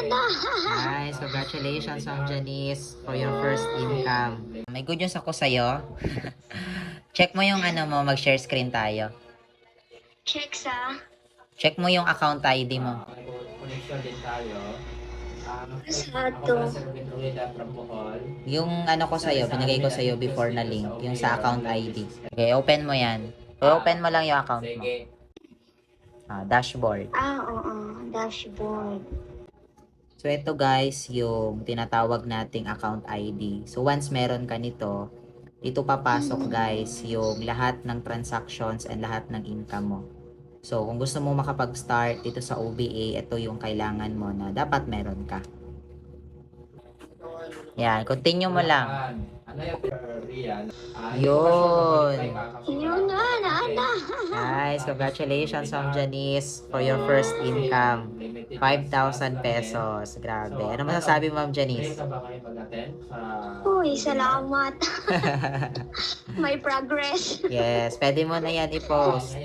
Ana. Guys, congratulations, Ma'am Janice, for your first income. May good news ako sa'yo. Check mo yung ano mo, mag-share screen tayo. Check sa... Check mo yung account ID mo. Connection din tayo. Sa to. Yung ano ko sa'yo, binigay ko sa'yo before na link, yung sa account ID. Okay, open mo yan. open mo lang yung account mo. Sige. Ah, dashboard. Ah, oo. Dashboard. So, ito guys, yung tinatawag nating account ID. So, once meron ka nito, ito papasok guys, yung lahat ng transactions and lahat ng income mo. So, kung gusto mo makapag-start dito sa OBA, ito yung kailangan mo na dapat meron ka. Yan, continue mo lang. Ano yung Rian? Ah, Yun. Guys, congratulations Ma'am Janice for your first income. 5,000 pesos. Grabe. Ano masasabi Ma'am Ready Janice? Uy, salamat. May progress. Yes, pwede mo na yan i-post.